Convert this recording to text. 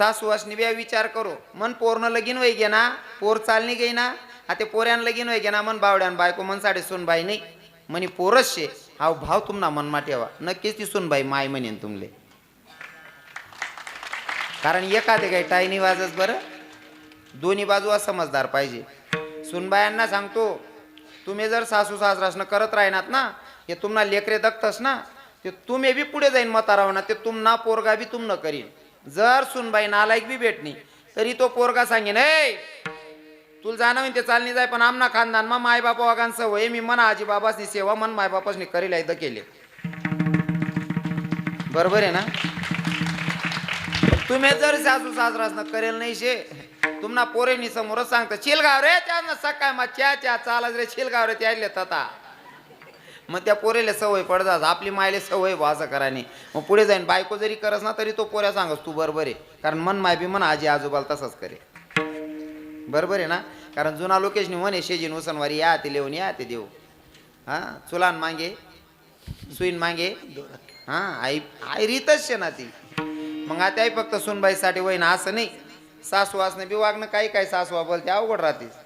सासू असणी बी विचार करो. मन पोरनं लगीन वय गे ना पोर चालणी गे ना हा पोऱ्यान लगीन वय गे ना मन बावड्यान बायको मन साडे सुनबाई नाही म्हणे पोरच शे हा भाव तुमना मनमा ठेवा. नक्कीच ती सुनबाई माय म्हणेन तुमले. कारण एखादे काही टायनी वाजच बरं दोन्ही बाजू समजदार पाहिजे. सुनबायांना सांगतो तुम्ही जर सासू सासरासनं करत राहिनात ना हे तुम्हाला लेकरे दखतस ना ते तुम्ही बी पुढे जाईन मताराव ना ते तुमना पोरगा बी तुमनं करीन. जर सुनबाई नालायक बी भेटणी तरी तो पोरगा सांगेन ए तुला जाणं म्हणते चालणी जाय पण आमना खानदान मग माय बापा वागान सवय मी मन आजी बाबासनी सेवा मन माय बापासनी करील एकदा केले. बरोबर आहे ना? तुम्ही जर सासू सासरासनं करेल नाही शे तुम्हाला पोरेनी समोरच सांगता चिलगाव रे त्यांना सकाळ मग च्या च्या चालच रे चिलगाव रे त्या तता मग त्या पोरेले सवय पडतात. आपली मायले सवय बा असं कराने मग पुढे जाईन बायको जरी करस ना तरी तो पोऱ्या सांगस तू बरोबर आहे. कारण मन माय बी मन आजी आजोबाला तसंच करे. बरोबर आहे ना? कारण जुना लोकेशनी म्हणे शेजीन उसनवारी या ते लेऊन या ते देऊ. हां? चुलान मागे सुईन मागे. हां? आई आई रीतच शे ना ती. मग आता आई फक्त सुनबाईसाठी वहीन असं नाही. सासू असणं बी वागणं काही काही सासवा बोलते अवघड राहतेस